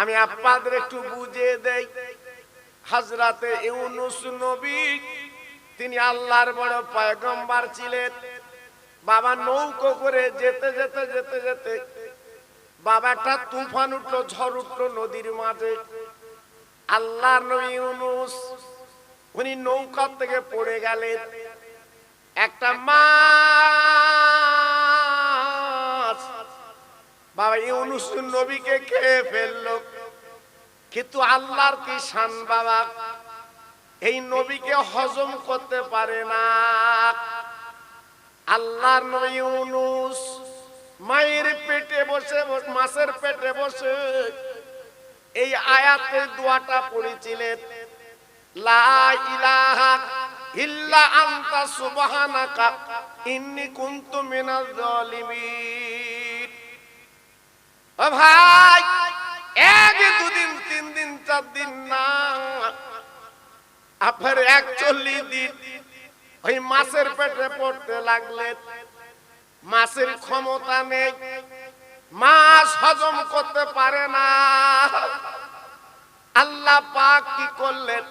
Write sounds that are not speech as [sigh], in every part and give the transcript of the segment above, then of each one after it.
আমি আপনাদের একটু বুঝিয়ে দেই। হাজরাতে ইউনুস নবী, তিনি আল্লাহর বড় পয়গম্বর ছিলেন। বাবা নৌকো করে যেতে যেতে যেতে যেতে বাবা একটা তুফান উঠল ঝড় উঠল নদীর মাঝে। আল্লাহর নবী ইউনুস, উনি নৌকা থেকে পড়ে গেলেন। একটা মাছ বাবা ইউনুস নবীকে খেয়ে ফেলল। কিন্তু আল্লাহর কি শান বাবা? এই নবীকে হজম করতে পারে না। আল্লাহর নবী ইউনুস মায়ের পেটে বসে, মাছের পেটে বসে এই আয়াতের দোয়াটা পড়েছিলেন। লা ইলাহা ইল্লা আনতা সুবহানাকা, ইন্নী কুনতু মিনাজ জালিমিন। ভাই, এক দুদিন, তিন দিন, চার দিন না। আপনার একচল্লিশ দিন। ওই মাছের পেটে পড়তে লাগলে মাছের ক্ষমতা নেই। মাছ হজম করতে পারে না। আল্লাহ পাক কি করলেন?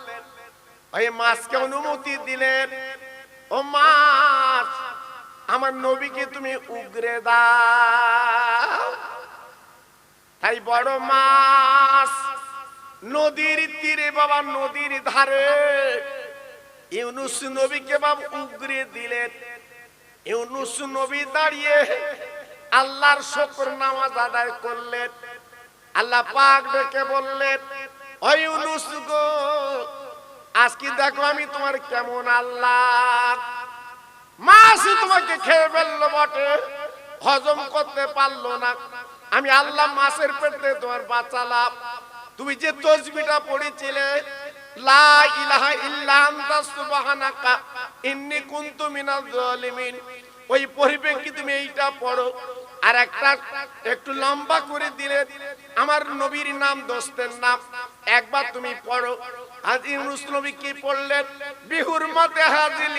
ওই মাছকে অনুমতি দিলেন। ও মাছ, আমার নবীকে তুমি উগরে দাও। তাই বড় মাছ। নদীর তীরে বাবা, নদীর ধারে। ইউনুস নবীকে বাবা উগরে দিলেন। ইউনুস নবী দাঁড়িয়ে আল্লাহর শুকর নামাজ আদায় করলেন। আল্লাহ পাক ডেকে বললেন ও ইউনুস গো, আজকে দেখো আমি তোমার কেমন আল্লাহ। মাছ তোমাকে খেয়ে ফেলল বটে, হজম করতে পারল না। আমি আল্লাহ মাছের পেটে তোমার বাঁচালাম। তুমি যে তসবিটা পড়েছিলে, লা ইলাহা ওই তুমি এইটা পড়ো? আর একটা একটু লম্বা করে দিলে, আমার নবীর নাম, দোস্তের নাম, একবার তুমি পড়ো। কি পড়লেন? বিহুর মতে হাজিল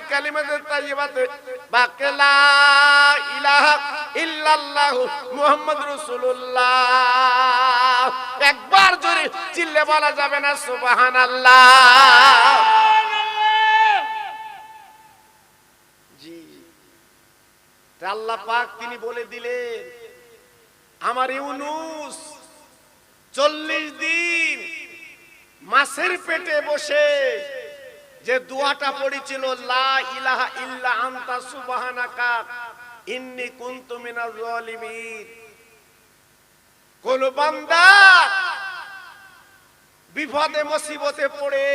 একবার জোরে চিল্লে বলা যাবে না, সুবহানাল্লাহ। আল্লাহ পাক তিনি বলে দিলেন, আমার ইউনুস চল্লিশ দিন মাছের পেটে বসে যে দোয়াটা পড়েছিল, লা ইলাহা ইল্লা আনতা সুবহানাকা কুনতু জালিমিন কোন বান্দা বিপদে, মুসিবতে পড়ে।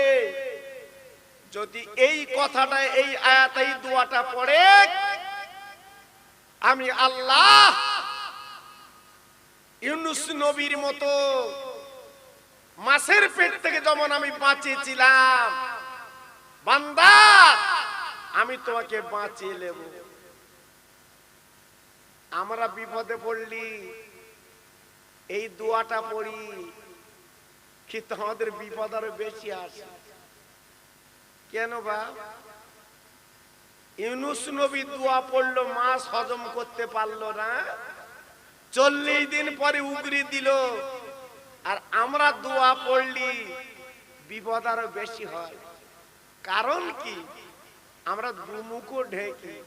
যদি এই কথাটা, এই আয়াত, এই দোয়াটা পড়ে, আমি আল্লাহ ইউনুস নবীর মতো মাছের পেট থেকে যেমন আমি বাঁচিয়েছিলাম। বান্দা, আমি তোমাকে বাঁচিয়ে নেব। আমরা বিপদে পড়লি, এই দোয়াটা পড়ি, কিন্তু আমাদের বিপদ আরও বেশি আসে কেন বা? ইউনুস নবী দোয়া পড়ল, মাছ হজম করতে পারল না। চল্লিশ দিন পরে উগরি দিল। আর আমরা দোয়া পড়লি বিপদ আরও বেশি হয়। কারণ কি? আমরা দুমুখো ঢেকে।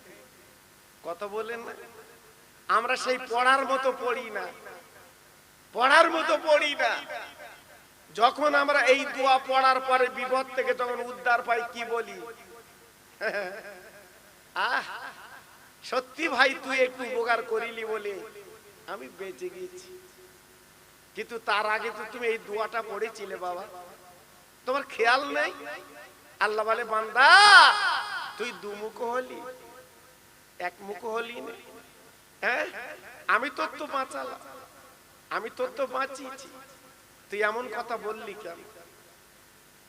কত বলেন না? আমরা সেই পড়ার মতো পড়ি না। পড়ার মতো পড়ি না। যখন আমরা এই দোয়া পড়ার পরে বিপদ থেকে যখন উদ্ধার পাই, কি বলি? [laughs] আহ! সত্যি ভাই, তুই একটু উপকার করিলি বলে আমি বেঁচে গেছি। কিন্তু তার আগে তো তুমি এই দোয়াটা পড়েছিলে বাবা। তোমার খেয়াল নেই? আল্লাহ বলে, বান্দা, তুই দুমুখ হলি এক মুখ হলি না। হ্যাঁ? আমি তোর তো বাঁচালাম, আমি তোর তো বাঁচিয়েছি। তুই এমন কথা বললি কেন?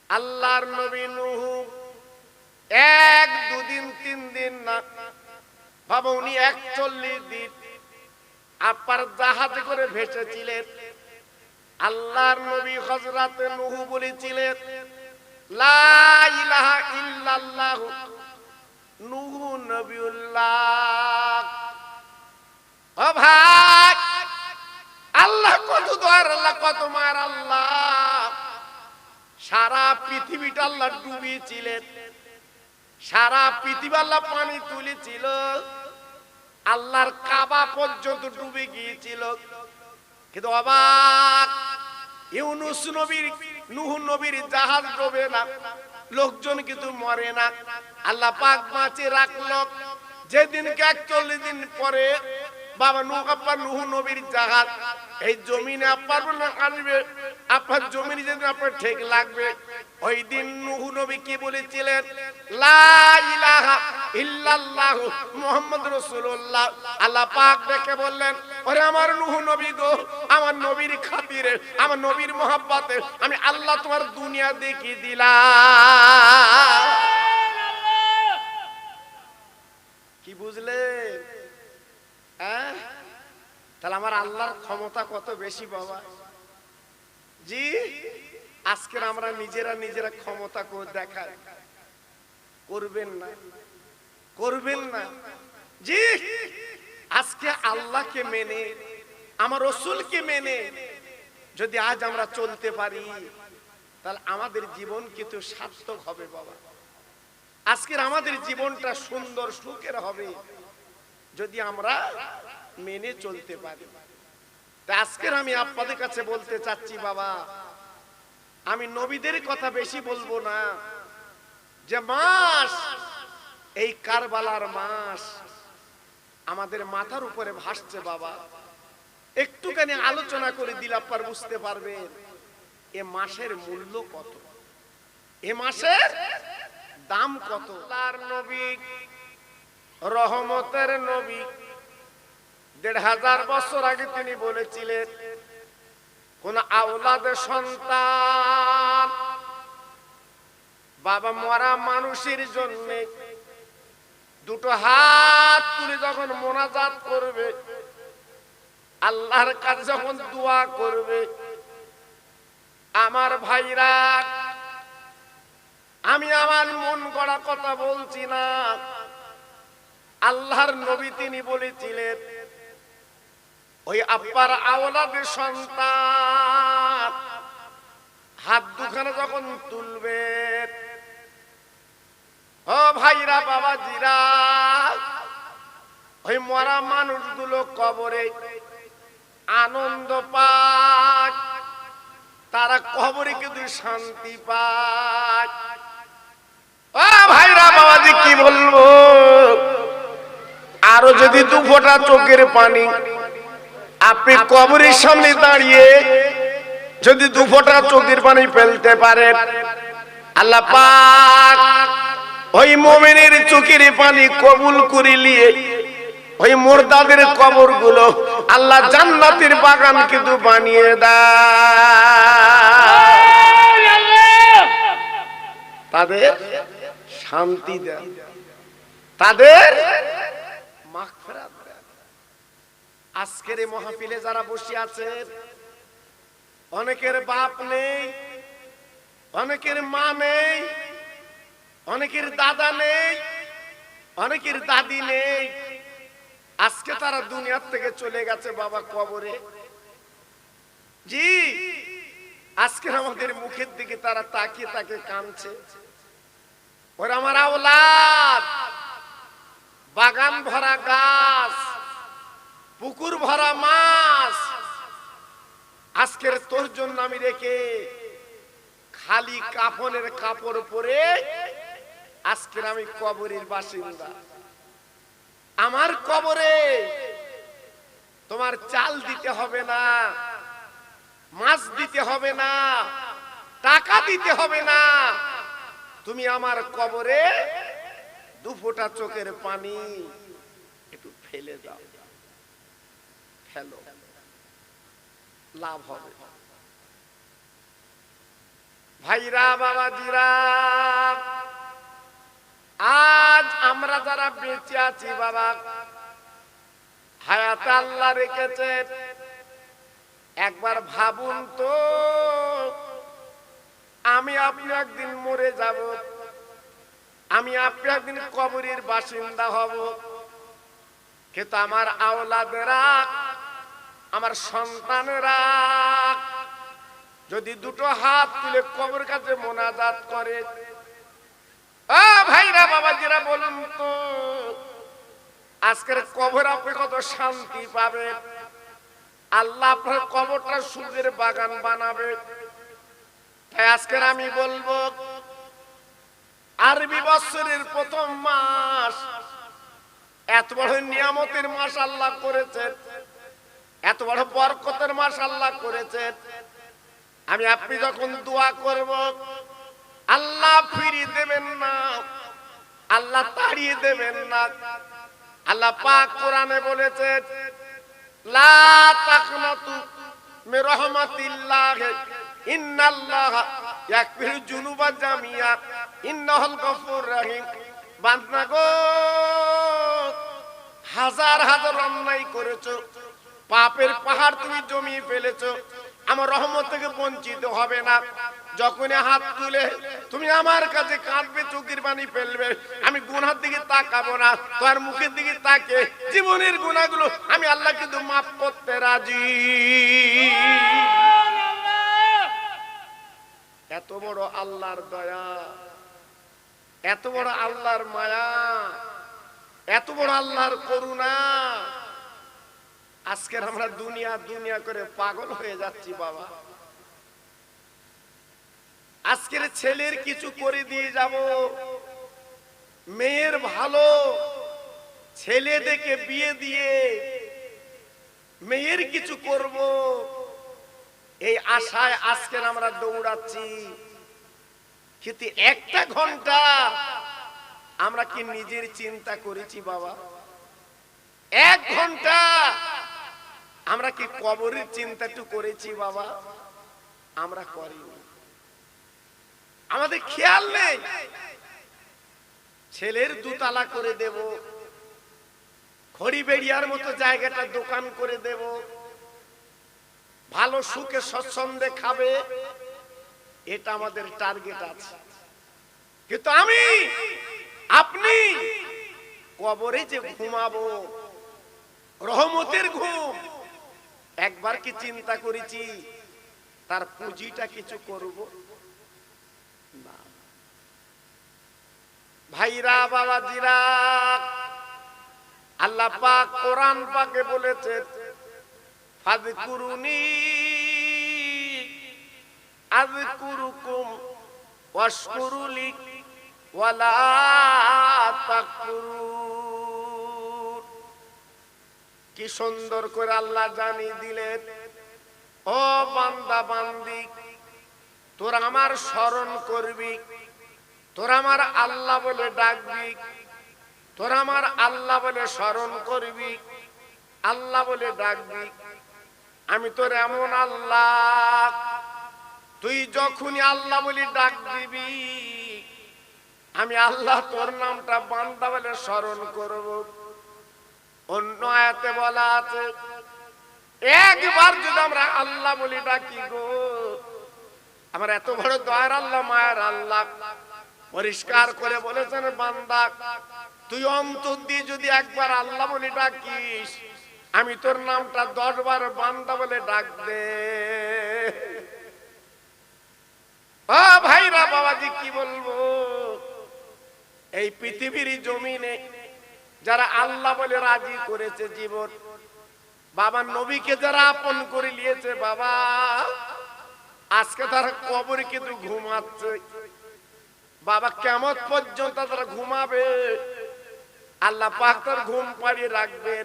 আল্লাহর নবী নুহু এক, দুদিন, তিন দিন না, বাবা, উনি একচল্লিশ দিন আপার জাহাজে করে ভেসেছিলেন। আল্লাহর নবী হজরতে নুহু বলেছিলেন, লা ইলাহা ইল্লাল্লাহ। নুহু নবিউল্লাহ। ও ভাই, আল্লাহ কত দয়ার, আল্লাহ কত মার আল্লাহ। সারা পৃথিবীটা আল্লাহ ডুবিয়েছিলেন। সারা পৃথিবী আল্লাহ পানি তুলেছিল। আল্লাহর কাবা পর্যন্ত ডুবে গিয়েছিল। কিন্তু অবাক, ইউনুস নবীর, নুহ নবীর জাহাজ ডোবে না, লোকজন কিন্তু মরে না। আল্লাহ পাক বাঁচিয়ে রাখল। যেদিনকে একচল্লিশ দিন পরে বাবা নুহ নবীর জাহাজ এই জমিনে আব্বার না আসবে আপনার যেদিন আপনার ঠিক লাগবে। ওই দিন নুহ নবী কি বলেছিলেন? লা মুহাম্মদ আল্লাহ বললেন আমার নুহ নবী আমার নবীর খাতিরে, আমার নবীর মোহাব্বতে আমি আল্লাহ তোমার দুনিয়া দেখিয়ে দিলাম। কি বুঝলে হ্যাঁ? তাহলে আমার আল্লাহর ক্ষমতা কত বেশি বাবা? জি, আজকের আমরা নিজেরা নিজেরা ক্ষমতা দেখাই। করবেন না। করবেন না। জি, আজকে আল্লাহকে মেনে, আমার রসুলকে মেনে, যদি আজ আমরা চলতে পারি, তাহলে আমাদের জীবন কিন্তু সার্থক হবে বাবা। আজকের আমাদের জীবনটা সুন্দর, সুখের হবে। যদি আমরা মেনে চলতে পারি। আজকের আমি আপনাদের কাছে বলতে চাচ্ছি, বাবা, আমি নবীদের কথা বেশি বলব না যে মাস, এই কারবালার মাস আমাদের মাথার উপরে ভাসছে, বাবা। একটুখানি আলোচনা করে দিলে আপনার বুঝতে পারবেন এ মাসের মূল্য কত। এ মাসের দাম কত। আল্লাহর নবী রহমতের নবী। দেড় হাজার বছর আগে তিনি বলেছিলেন, কোন আওলাদের সন্তান বাবা মরা মানুষের জন্য দুটো হাত তুলে যখন মোনাজাত করবে, আল্লাহর কাছে যখন দোয়া করবে, আমার ভাইরা, আমি আমার মন গড়া কথা বলছি না। আল্লাহর নবী তিনি বলেছিলেন, ওই আব্বার আওলাদের সন্তান, হাত দুখানে যখন তুলবে, ও ভাইরা বাবা জিরা ওই মরা মানুষগুলো কবরে আনন্দ পায়, তারা কবরে কিন্তু শান্তি পায়। ও ভাইরা বাবাজি, কি বলব? আরও যদি দু ফোঁটা চোখের পানি, আপনি কবরের সামনে দাঁড়িয়ে যদি দু ফোঁটা চোখের পানি ফেলতে পারেন, আল্লাহ পাক ওই মোমেনের চোখের পানি কবুল করে নিয়ে ওই মোরদাদের কবরগুলো আল্লাহ জান্নাতের বাগান কিন্তু বানিয়ে দেয়। তাদের শান্তি দেন তাদের আজকের এই মহাফিলে যারা বসে আছেন অনেকের বাপ নেই, অনেকের মা নেই, অনেকের দাদা নেই, অনেকের দাদি নেই। আজকে তারা দুনিয়ার থেকে চলে গেছে বাবা কবরে। জি, আজকে আমাদের মুখের দিকে তারা তাকিয়ে তাকে কাঁদছে ওরা আমার আওলাদ। বাগান ভরা গাছ, পুকুর ভরা মাছ। আজকের তোর জন্য আমি রেখে খালি কাপনের কাপড় পরে আজকের আমি কবরের বাসিন্দা। আমার কবরে তোমার চাল দিতে হবে না, মাছ দিতে হবে না, টাকা দিতে হবে না। তুমি আমার কবরে দু ফোঁটা চোখের পানি। একটু ফেলে দাও। ফেলো। লাভ হবে। ভাইরা, বাবাজিরা, আজ আমরা যারা বেঁচে আছি বাবা, হায়াত আল্লাহ রেখেছে। একবার ভাবুন তো, আমি আপনি একদিন মরে যাব। আমি আপনি একদিন কবরের বাসিন্দা হব। কিন্তু আমার আওলাদেরা, আমার সন্তানেরা, যদি দুটো হাত তুলে কবর কাছে মোনাজাত করে আ ভাইরা বাবাজিরা বলুন তো, আজকের কবর আপনি কত শান্তি পাবে? আল্লাহ আপনার কবরটা সুখের বাগান বানাবে। তাই আজকের আমি বলব আরবি বছরের প্রথম মাস। এত বড় নিয়ামতের মাস আল্লাহ করেছেন। এত বড় বরকতের মাস আল্লাহ করেছেন। আমি আপনি যখন দোয়া করব, আল্লাহ ফিরিয়ে দেবেন না। আল্লাহ তাড়িয়ে দেবেন না। আল্লাহ পাক কোরআনে বলেছেন, লা তাকনাতু মির রাহমাতিল্লাহ, ইন্নাল্লাহ ইয়াকফিরু যুনুবা জামিয়া। ইন্নাহুল গফুর রহিম। বান্দা গো হাজার হাজার অন্যায় করেছ। পাপের পাহাড় তুমি জমিয়ে ফেলেছো। আমার রহমত থেকে বঞ্চিত হবে না। যখনই হাত তুলে তুমি আমার কাছে কাঁদবে চোখের পানি ফেলবে আমি গুনার দিকে তাকাবো না। তোমার মুখের দিকে তাকে জীবনের গুণাগুলো আমি আল্লাহ কিন্তু মাফ করতে রাজি। এত বড় আল্লাহর দয়া। এত বড় আল্লাহর মায়া, এত বড় আল্লাহর করুণা। আজকের আমরা দুনিয়া দুনিয়া করে পাগল হয়ে যাচ্ছি বাবা। আজকের ছেলের কিছু করে দিয়ে যাব। মেয়ের ভালো, ছেলে দেখে বিয়ে দিয়ে মেয়ের কিছু করব। এই আশায় আজকের আমরা দৌড়াচ্ছি। কিন্তু একটা ঘণ্টা আমরা কি নিজের চিন্তা করেছি বাবা? এক ঘণ্টা আমরা কি কবরের চিন্তা একটু করেছি বাবা? আমরা করিনি। আমাদের খেয়াল নেই। ছেলের দুতলা করে দেব খড়ি বেড়িয়ার মতো জায়গাটা দোকান করে দেব, ভালো সুখে সচ্ছন্দে খাবে এটা আমাদের টার্গেট আছে কিন্তু আমি, আপনি কবরে যে ঘুমাবো, রহমতের ঘুম, একবার কি চিন্তা করেছি, তার পুঁজিটা কিছু করব। ভাইরা, বাবাজিরা, আল্লাহ পাক কোরআন পাকে বলেছে ফাযকুরুনি আযকুরুকুম ওয়াশকুরুলি ওয়ালা তাকফুরুন। কি সুন্দর করে আল্লাহ জানিয়ে দিলেন, ও বান্দা বান্দি, তোর আমার স্মরণ করবি, তোর আমার আল্লাহ বলে ডাকবি, তোর আমার আল্লাহ বলে স্মরণ করবি, আল্লাহ বলে ডাকবি। আমি তোর এমন আল্লাহ তুই যখনই আল্লাহ বলে ডাক দিবি, আমি আল্লাহ তোর নামটা বান্দা বলে স্মরণ করব। অন্য আয়াতে বলা আছে, একবার যদি আমরা আল্লাহ বলি ডাকি গো, আমার এত বড় দয়ার আল্লাহ, মায়ের আল্লাহ। পরিষ্কার করে বলেছেন, বান্দা, তুই অন্তর দিয়ে যদি একবার আল্লাহ বলে ডাকিস, আমি তোর নামটা দশ বার বান্দা বলে ডাক দে। ভাইরা বাবাজি, কি বলব? এই পৃথিবীর জমিনে যারা আল্লাহ বলে রাজি করেছে জীবন, বাবা নবীকে যারা আপন করে নিয়েছে, বাবা, আজকে তারা কবরে কিন্তু ঘুমাচ্ছে। বাবা, কেমন পর্যন্ত তারা ঘুমাবে? আল্লাহ পাক তার ঘুম পাড়িয়ে রাখবে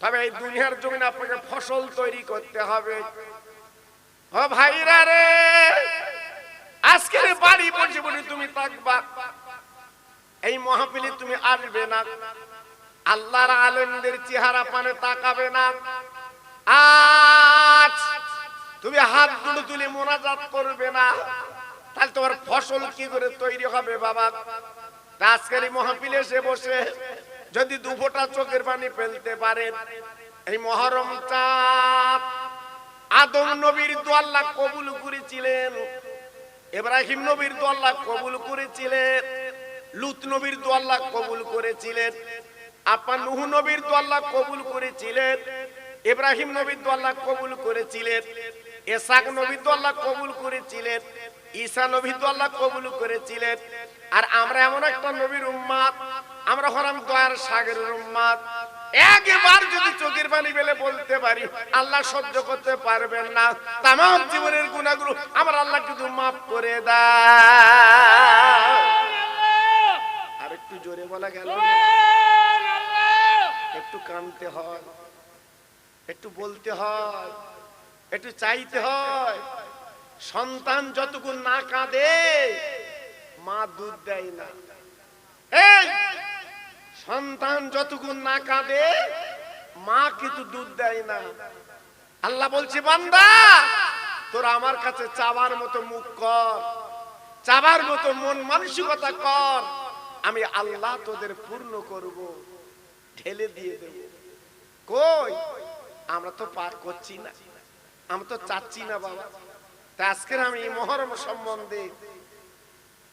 তবে এই দুনিয়ার জমিনে আপনাকে ফসল তৈরি করতে হবে। ও ভাইরা রে আজকের বাড়ি বসে বসে তুমি থাকবা। এই মহাপিলে তুমি আসবে না। আল্লাহর আলমদের চেহারা পানে তাকাবে না। আজ তুমি হাত দুটো তুলে মোনাজাত করবে না। তাহলে তোমার ফসল কি করে তৈরি হবে বাবা? আজকের এই মহাপিলে এসে বসে যদি দু ফোঁটা চোখের পানি ফেলতে পারে, এই মহরম চাঁদ আদম নবীর দোয়াল্লা কবুল করেছিলেন। ইব্রাহিম নবীর দোয়াল্লা কবুল করেছিলেন, লুত নবীর দোয়াল্লা কবুল করেছিলেন, আপা নুহ নবীর দোয়াল্লা কবুল করেছিলেন ইব্রাহিম নবী তো আল্লাহ কবুল করেছিলেন, এসাক নবী তো আল্লাহ কবুল করেছিলেন, ঈসা নবী তো আল্লাহ কবুল করেছিলেন। আর আমরা এমন একটা নবীর উম্মাদ, আমরা হলাম দয়ার সাগরের উম্মাদ। একবার যদি চোখের পানি পেলে বলতে পারি, আল্লাহ সহ্য করতে পারবেন না। তাম জীবনের গুণাগুলো আমার আল্লাহ কিন্তু মাফ করে দেয়। আর একটু জোরে বলা গেল? একটু কানতে হয়, একটু বলতে হয়, একটু চাইতে হয়। সন্তান যতক্ষণ না কাঁদে, মা দুধ দেয় না। এই সন্তান যতক্ষণ না কাঁদে, মা কিন্তু দুধ দেয় না। আল্লাহ বলছি, বান্দা, তোর আমার কাছে চাবার মতো মুখ কর চাবার মতো মন মানসিকতা কর, আমি আল্লাহ তোদের পূর্ণ করব, ঢেলে দিয়ে দেব। কই? আমরা তো পার করছি না, আমরা তো চাচ্ছি না বাবা। তা আজকের আমি মহরম সম্বন্ধে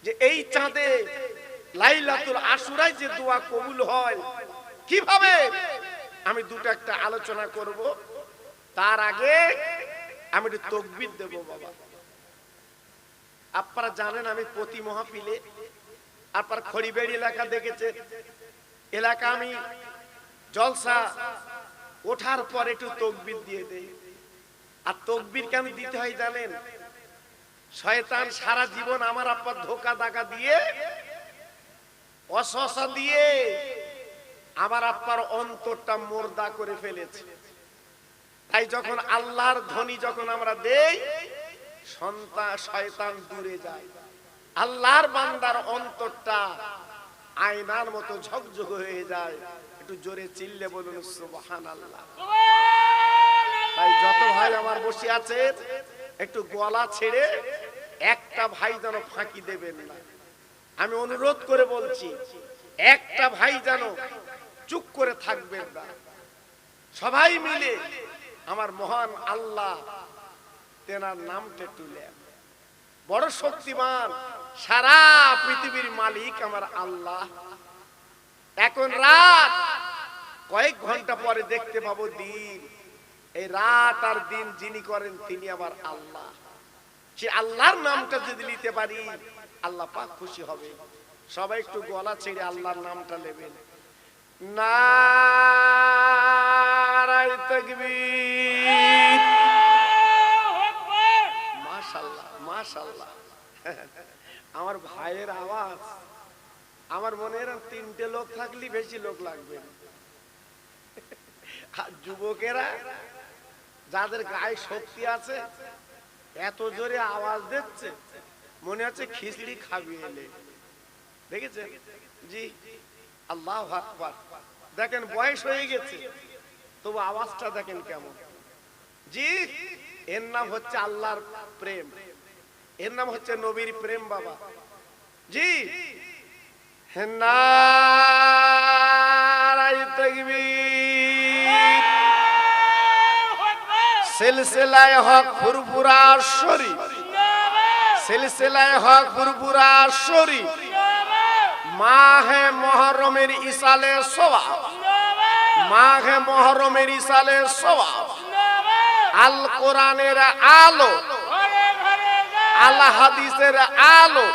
যে এই চাঁদে লাইলাতুল আশুরায় যে দোয়া কবুল হয়, কীভাবে? আমি দুটো একটা আলোচনা করব। তার আগে আমি একটু তকবির দেব বাবা। আপনারা জানেন আমি প্রতি মহাপিলে আপনার খড়িবেড়ি এলাকা দেখেছে। এলাকা আমি জলসা ওঠার পর একটু তকবির দিয়ে দেই। আর তকবির কেন দিতে হয় জানেন? শয়তান সারা জীবন আমার আব্বার ধোকা দাগা দিয়ে অসহসা দিয়ে আমার আব্বার অন্তরটা মোর্দা করে ফেলেছে। তাই যখন আল্লাহর ধ্বনি যখন আমরা দেই সন্তান শয়তান দূরে যায়। আল্লাহর বান্দার অন্তরটা আয়নার মতো ঝকঝক হয়ে যায়। একটু জোরে চিল্লে বলুন সুবহান আল্লাহ তাই যত ভাই আমার বসে আছে, একটু গলা ছেড়ে একটা ভাই যেন ফাঁকি দেবেন না। আমি অনুরোধ করে বলছি, একটা ভাই যেন চুপ করে থাকবেন না। সবাই মিলে আমার মহান আল্লাহ তেনার নামটা তুলে বড় শক্তিমান, সারা পৃথিবীর মালিক আমার আল্লাহ। এখন রাত, কয়েক ঘণ্টা পরে দেখতে পাবো দিন। এই রাত আর দিন যিনি করেন, তিনি আমার আল্লাহ। সে আল্লাহর নামটা যদি নিতে পারি আল্লাহ পাক খুশি হবে। সবাই একটু গলা ছেড়ে আল্লাহর নামটা নেবেন। আমার ভাইয়ের আওয়াজ। আমার মনে হয় তিনটে লোক থাকলে বেশি লোক লাগবে। আর যুবকেরা, যাদের গায়ে শক্তি আছে, এত জোরে আওয়াজ দিচ্ছে। মনে হচ্ছে খিচড়ি খাবি এলে দেখেছেন? জি। আল্লাহ দেখেন, বয়স হয়ে গেছে। তবু আওয়াজটা দেখেন কেমন। জি, এর নাম হচ্ছে আল্লাহর প্রেম। এর নাম হচ্ছে নবীর প্রেম বাবা। জি। সিলসিলায় হক ফুরফুরা শরী সিলসিলায় হক ফুরফুরা শরী মাহে মহরমের ইসালে সোয়া। মাঘে মহরমের ইসালে সোয়া। আল কোরআনের আলো। আল হাদিসের আলো।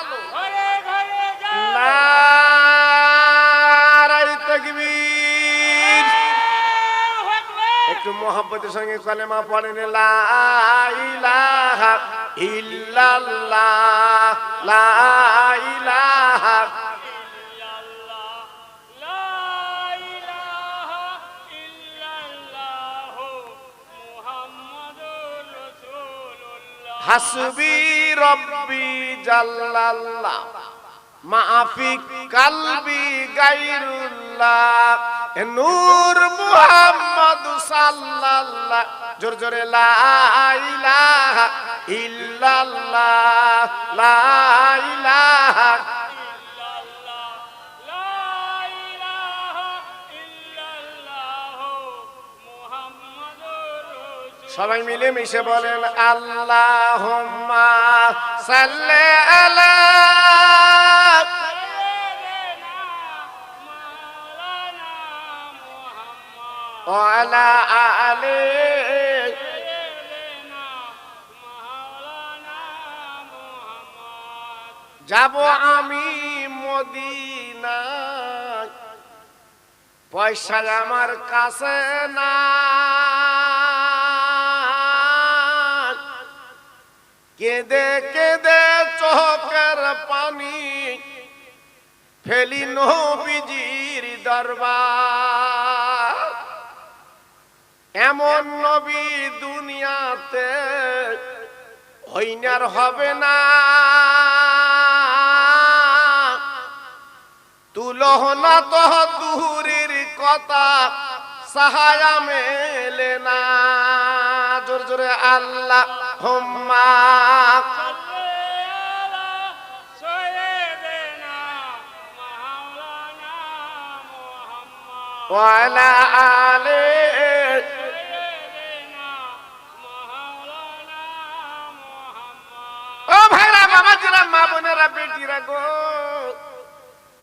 একটু মোহাম্মতের সঙ্গে কলেমা পড়েন। লা ইলাহা ইল্লাল্লাহ হাসবি রব্বি জাল্লাল্লাহ মাফি কালবি এ নূর মুহাম্মদ সাল্লাল্লাহ জোর জোরে লা ইলাহা সবাই মিলে মিশে বলেন আল্লাহ সাল্লে আলা ওয়ালা আলে যাব আমি মদিনা পয়সা আমার কাছে না কেঁদে কেঁদে চোখের পানি ফেলি নবীজির দরবার। এমন নবী দুনিয়াতে হইনার হবে না। তুলহ না তো দূরের কথা সাহায্য মেলে না। জোর জোরে আল্লাহ হোম্মা ও ভাইরা বাবা জিরা মা বোনেরা, বেটিরা গো।